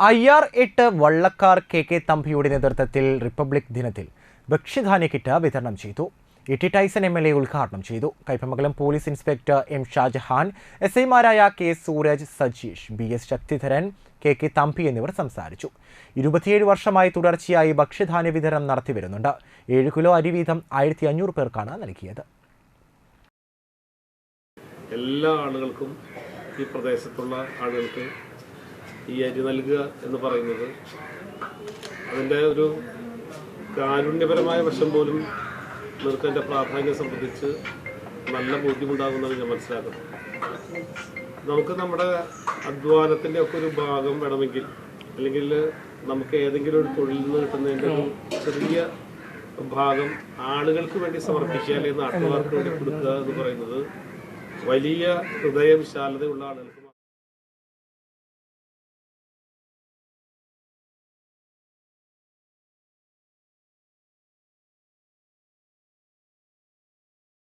I R എട്ട് വള്ളക്കാർ K K തമ്പിയുടെ നേതൃത്വത്തിൽ റിപ്പബ്ലിക് ദിനത്തിൽ ഭക്ഷ്യധാന്യ കിറ്റ് വിതരണം ചെയ്തു. E T Tyson M L A ഉദ്ഘാടനം ചെയ്തു. Kaipamangalam police inspector M Shajahan S ഐമാരായ K Sooraj Sajeesh B S Sakthidharan K K Thampi എന്നിവർ സംസാരിച്ചു. ഇരുപത്തിയേഴ് വർഷമായി തുടർച്ചയായി ഭക്ഷ്യധാന്യ വിതരണം നടത്തിവരുന്നുണ്ട് ഏഴ് കിലോ അരി വീതം ആയിരത്തി അഞ്ഞൂറ് പേർക്കാണ് നൽകിയത്. എല്ലാ ആളുകൾക്കും ഈ പ്രദേശത്തുള്ള ആളുകൾക്ക് ഈ അരി നൽകുക എന്ന് പറയുന്നത് അതിന്റെ ഒരു കാരുണ്യപരമായ വശം പോലും നിങ്ങൾക്ക് അതിന്റെ പ്രാധാന്യം സംബന്ധിച്ച് നല്ല ബോധ്യമുണ്ടാകുമെന്നാണ് ഞാൻ മനസ്സിലാക്കുന്നു നമുക്ക് നമ്മുടെ അധ്വാനത്തിന്റെ ഒക്കെ ഒരു ഭാഗം വേണമെങ്കിൽ അല്ലെങ്കിൽ നമുക്ക് ഏതെങ്കിലും ഒരു തൊഴിൽ നിന്ന് കിട്ടുന്നതിന്റെ ഒരു ചെറിയ ഭാഗം ആളുകൾക്ക് വേണ്ടി സമർപ്പിക്കുക അല്ലെങ്കിൽ നാട്ടുകാർക്ക് വേണ്ടി കൊടുക്കുക എന്ന് പറയുന്നത് വലിയ ഹൃദയവിശാലതയുള്ള ആളുകൾക്ക്